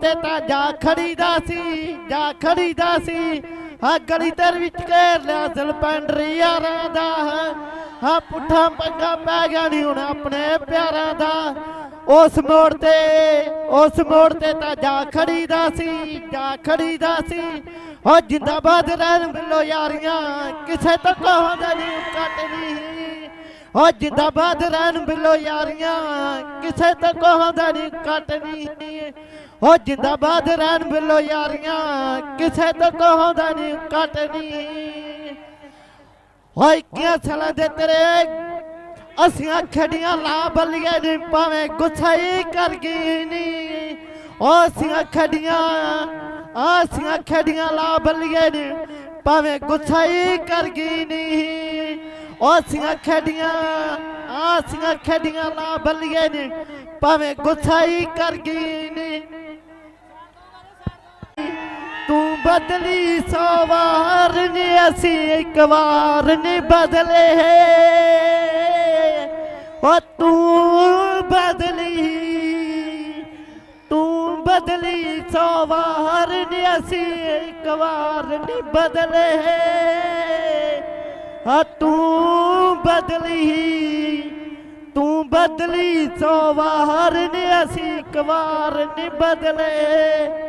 ਤੇ ਤਾਂ ਜਾ ਖੜੀਦਾ ਸੀ, ਜਾ ਖੜੀਦਾ ਸੀ। ਹਾਂ ਗਲੀ ਤੇ ਵਿੱਚ ਘੇਰ ਲਿਆ ਸਲਪੈਂਡਰੀ ਯਾਰਾਂ ਦਾ। ਹਾਂ ਪੁੱਠਾ ਪੰਗਾ ਪੈ ਗਿਆ ਨਹੀਂ ਹੁਣ ਆਪਣੇ ਪਿਆਰਾਂ ਦਾ। ਉਸ ਮੋੜ ਤੇ, ਉਸ ਮੋੜ ਤੇ ਤਾਂ ਜਾ ਖੜੀਦਾ ਸੀ, ਜਾ ਖੜੀਦਾ ਸੀ। ਹੋ ਜਿੰਦਾਬਾਦ ਰਹਿਣ ਬਿੱਲੋ ਯਾਰੀਆਂ, ਕਿਸੇ ਤੋਂ ਕਹਾਂਦਾ ਨਹੀਂ ਕੱਟਣੀ ਹੋ ਜਿੰਦਾਬਾਦ ਰਹਿਣ ਬਿੱਲੋ ਯਾਰੀਆਂ, ਕਿਸੇ ਤੋਂ ਕਹਾਂਦਾ ਨਹੀਂ ਕੱਟਣੀ ਹੋ ਜਿੰਦਾਬਾਦ ਰਹਿਣ ਬਿੱਲੋ ਯਾਰੀਆਂ, ਕਿਸੇ ਤੋਂ ਕਹਾਂਦਾ ਨਹੀਂ ਕੱਟਣੀ ਹੋਈ ਕਿਆ ਸਲਾ ਦੇ ਤੇਰੇ ਅਸੀਂ ਖੜੀਆਂ ਲਾ ਬੱਲੀਏ ਨੀ, ਭਾਵੇਂ ਗੁੱਸਾ ਹੀ ਕਰ ਗਈ ਨੀ। ਓ ਅਸੀਂ ਖੜੀਆਂ ਆਸੀਆਂ ਖੜੀਆਂ ਲਾ ਬੱਲੀਏ ਨੀ, ਭਾਵੇਂ ਗੁੱਸਾ ਹੀ ਕਰ ਗਈ ਨੀ ਓ ਅਸੀਂ ਆਸੀਆਂ ਅਸੀਂ ਲਾ ਬੱਲੀਏ ਨੀ, ਭਾਵੇਂ ਗੁੱਸਾ ਹੀ ਕਰ ਗਈ ਨੀ ਤੂੰ ਬਦਲੀ ਸੋ ਵਾਰ ਨੇ ਅਸੀਂ ਇੱਕ ਵਾਰ ਨੇ ਬਦਲੇ। ਓ ਤੂੰ ਬਦਲੀ ਸੋ ਵਾਰ ਨੇ ਅਸੀਂ ਇੱਕ ਵਾਰ ਨੇ ਬਦਲੇ। ਆ ਤੂੰ ਬਦਲੀ ਤੂੰ ਬਦਲੀ ਸੋ ਵਾਰ ਨੇ ਅਸੀਂ ਇੱਕ ਵਾਰ ਨੇ ਬਦਲੇ।